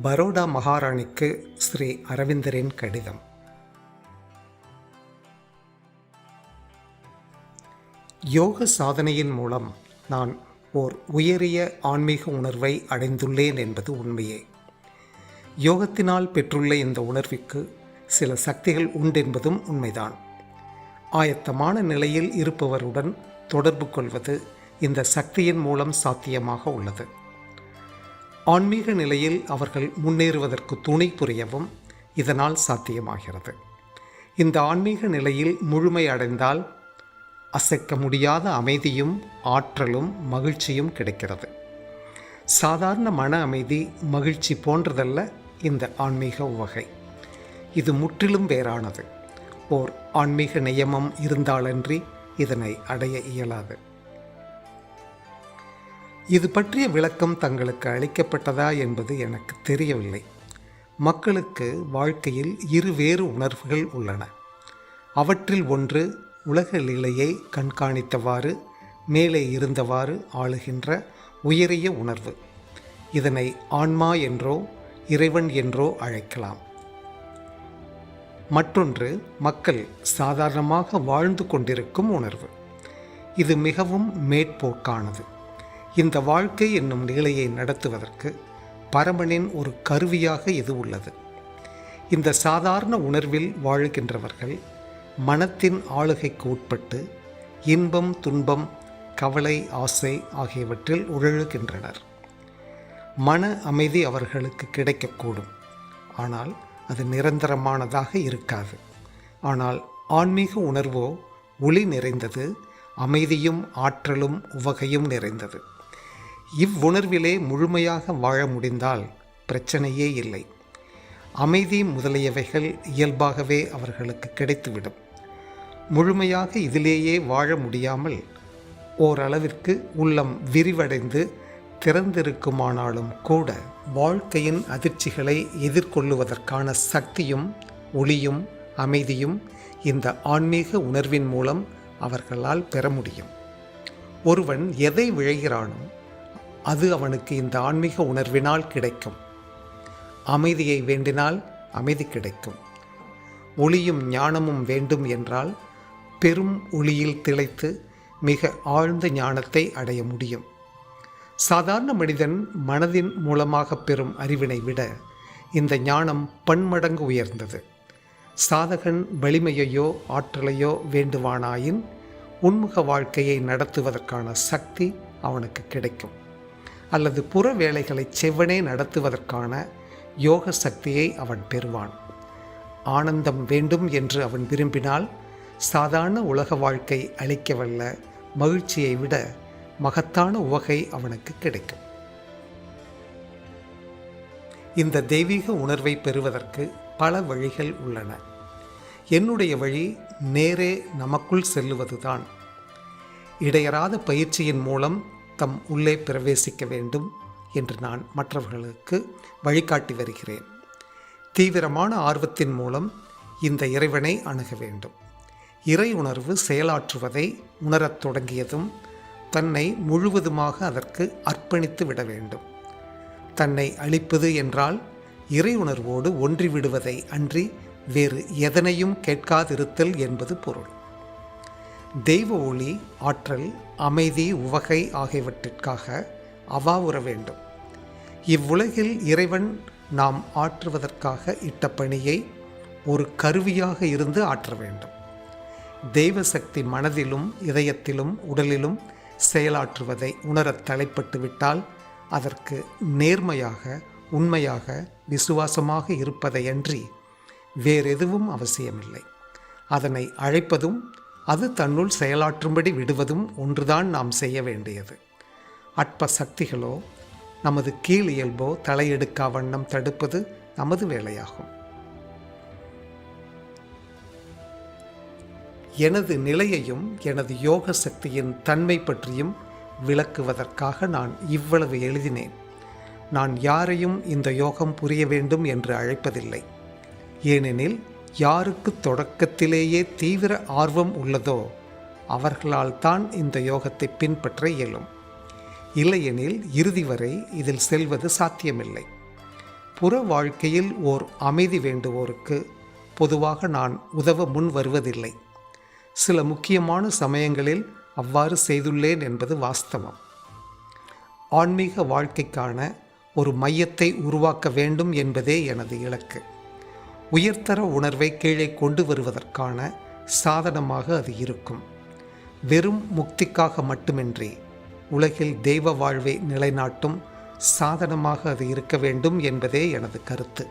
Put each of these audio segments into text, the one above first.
பரோடா மகாராணிக்கு ஸ்ரீ அரவிந்தரின் கடிதம். யோக சாதனையின் மூலம் நான் ஓர் உயரிய ஆன்மீக உணர்வை அடைந்துள்ளேன் என்பது உண்மையே. யோகத்தினால் பெற்றுள்ள இந்த உணர்விற்கு சில சக்திகள் உண்டென்பதும் உண்மைதான். ஆயத்தமான நிலையில் இருப்பவருடன் தொடர்பு கொள்வது இந்த சக்தியின் மூலம் சாத்தியமாக உள்ளது. ஆன்மீக நிலையில் அவர்கள் முன்னேறுவதற்கு துணை புரியவும் இதனால் சாத்தியமாகிறது. இந்த ஆன்மீக நிலையில் முழுமை அடைந்தால் அசைக்க முடியாத அமைதியும் ஆற்றலும் மகிழ்ச்சியும் கிடைக்கிறது. சாதாரண மன அமைதி மகிழ்ச்சி போன்றதல்ல இந்த ஆன்மீக வகை இது முற்றிலும் வேறானது. ஓர் ஆன்மீக நியமம் இருந்தாலன்றி இதனை அடைய இயலாது. இது பற்றிய விளக்கம் தங்களுக்கு அளிக்கப்பட்டதா என்பது எனக்கு தெரியவில்லை. மக்களுக்கு வாழ்க்கையில் இருவேறு உணர்வுகள் உள்ளன. அவற்றில் ஒன்று உலக நிலையை கண்காணித்தவாறு மேலே இருந்தவாறு ஆளுகின்ற உயரிய உணர்வு. இதனை ஆன்மா என்றோ இறைவன் என்றோ அழைக்கலாம். மற்றொன்று மக்கள் சாதாரணமாக வாழ்ந்து கொண்டிருக்கும் உணர்வு. இது மிகவும் மேற்போக்கானது. இந்த வாழ்க்கை என்னும் நிலையை நடத்துவதற்கு பரமனின் ஒரு கருவியாக இது உள்ளது. இந்த சாதாரண உணர்வில் வாழுகின்றவர்கள் மனத்தின் ஆளுகைக்கு உட்பட்டு இன்பம் துன்பம் கவலை ஆசை ஆகியவற்றில் உழழுகின்றனர். மன அமைதி அவர்களுக்கு கிடைக்கக்கூடும். ஆனால் அது நிரந்தரமானதாக இருக்காது. ஆனால் ஆன்மீக உணர்வோ ஒளி நிறைந்தது அமைதியும் ஆற்றலும் உவகையும் நிறைந்தது. இவ்வுணர்விலே முழுமையாக வாழ முடிந்தால் பிரச்சனையே இல்லை. அமைதி முதலியவைகள் இயல்பாகவே அவர்களுக்கு கிடைத்துவிடும். முழுமையாக இதிலேயே வாழ முடியாமல் ஓரளவிற்கு உள்ளம் விரிவடைந்து திறந்திருக்குமானாலும் கூட வாழ்க்கையின் அதிர்ச்சிகளை எதிர்கொள்ளுவதற்கான சக்தியும் ஒளியும் அமைதியும் இந்த ஆன்மீக உணர்வின் மூலம் அவர்களால் பெற முடியும். ஒருவன் எதை விழைகிறானோ அது அவனுக்கு இந்த ஆன்மீக உணர்வினால் கிடைக்கும். அமைதியை வேண்டினால் அமைதி கிடைக்கும். ஒளியும் ஞானமும் வேண்டும் என்றால் பெரும் ஒளியில் திளைத்து மிக ஆழ்ந்த ஞானத்தை அடைய முடியும். சாதாரண மனிதன் மனதின் மூலமாக பெறும் அறிவினை விட இந்த ஞானம் பன்மடங்கு உயர்ந்தது. சாதகன் வலிமையையோ ஆற்றலையோ வேண்டுவானாயின் உன்முக வாழ்க்கையை நடத்துவதற்கான சக்தி அவனுக்கு கிடைக்கும். அல்லது புற வேலைகளை செவ்வனே நடத்துவதற்கான யோக சக்தியை அவன் பெறுவான். ஆனந்தம் வேண்டும் என்று அவன் விரும்பினால் சாதாரண உலக வாழ்க்கை அளிக்கவல்ல மகிழ்ச்சியை விட மகத்தான உவகை அவனுக்கு கிடைக்கும். இந்த தெய்வீக உணர்வை பெறுவதற்கு பல வழிகள் உள்ளன. என்னுடைய வழி நேரே நமக்குள் செல்லுவதுதான். இடையறாத பயிற்சியின் மூலம் தம் உள்ளே பிரவேசிக்க வேண்டும் என்று நான் மற்றவர்களுக்கு வழிகாட்டி வருகிறேன். தீவிரமான ஆர்வத்தின் மூலம் இந்த இறைவனை அணுக வேண்டும். இறை உணர்வு செயலாற்றுவதை உணரத் தொடங்கியதும் தன்னை முழுவதுமாக அதற்கு அர்ப்பணித்து விட வேண்டும். தன்னை அழிப்பது என்றால் இறை உணர்வோடு ஒன்றிவிடுவதை அன்றி வேறு எதனையும் கேட்காதிருத்தல் என்பது பொருள். தெய்வ ஒளி ஆற்றல் அமைதி உவகை ஆகியவற்றிற்காக அவாவுற வேண்டும். இவ்வுலகில் இறைவன் நாம் ஆற்றுவதற்காக இட்ட பணியை ஒரு கருவியாக இருந்து ஆற்ற வேண்டும். தெய்வ சக்தி மனதிலும் இதயத்திலும் உடலிலும் செயலாற்றுவதை உணரத் தலைப்பட்டு விட்டால் அதற்கு நேர்மையாக உண்மையாக விசுவாசமாக இருப்பதையன்றி வேறெதுவும் அவசியமில்லை. அதனை அழைப்பதும் அது தன்னுள் செயலாற்றும்படி விடுவதும் ஒன்றுதான் நாம் செய்ய வேண்டியது. அற்ப சக்திகளோ நமது கீழ் இயல்போ தலையெடுக்கா வண்ணம் தடுப்பது நமது வேலையாகும். எனது நிலையையும் எனது யோக சக்தியின் தன்மை பற்றியும் விளக்குவதற்காக நான் இவ்வளவு எழுதினேன். நான் யாரையும் இந்த யோகம் புரிய வேண்டும் என்று அழைப்பதில்லை. ஏனெனில் யாருக்கு தொடக்கத்திலேயே தீவிர ஆர்வம் உள்ளதோ அவர்களால் தான் இந்த யோகத்தை பின்பற்ற இயலும். இல்லையெனில் இறுதி வரை இதில் செல்வது சாத்தியமில்லை. புற வாழ்க்கையில் ஓர் அமைதி வேண்டுவோருக்கு பொதுவாக நான் உதவ முன் வருவதில்லை. சில முக்கியமான சமயங்களில் அவ்வாறு செய்துள்ளேன் என்பது வாஸ்தவம். ஆன்மீக வாழ்க்கைக்கான ஒரு மையத்தை உருவாக்க வேண்டும் என்பதே எனது இலக்கு. உயர்தர உணர்வை கீழே கொண்டு வருவதற்கான சாதனமாக அது இருக்கும். வெறும் முக்திக்காக மட்டுமின்றி உலகில் தெய்வ வாழ்வை நிலைநாட்டும் சாதனமாக அது இருக்க வேண்டும் என்பதே எனது கருத்து.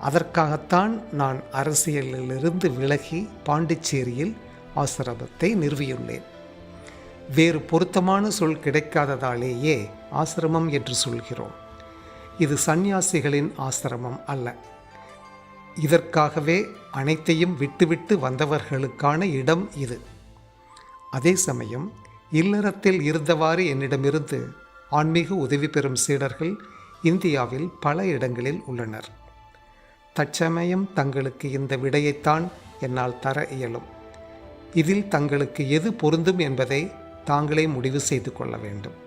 அதற்காகத்தான் நான் அரசியலிலிருந்து விலகி பாண்டிச்சேரியில் ஆசிரமத்தை நிறுவியுள்ளேன். வேறு பொருத்தமான சொல் கிடைக்காததாலேயே ஆசிரமம் என்று சொல்கிறோம். இது சந்நியாசிகளின் ஆசிரமம் அல்ல. இதற்காகவே அனைத்தையும் விட்டுவிட்டு வந்தவர்களுக்கான இடம் இது. அதே சமயம் இல்லறத்தில் இருந்தவாறு என்னிடமிருந்து ஆன்மீக உதவி பெறும் சீடர்கள் இந்தியாவில் பல இடங்களில் உள்ளனர். தற்சமயம் தங்களுக்கு இந்த விடையைத்தான் என்னால் தர இயலும். இதில் தங்களுக்கு எது பொருந்தும் என்பதை தாங்களே முடிவு செய்து கொள்ள வேண்டும்.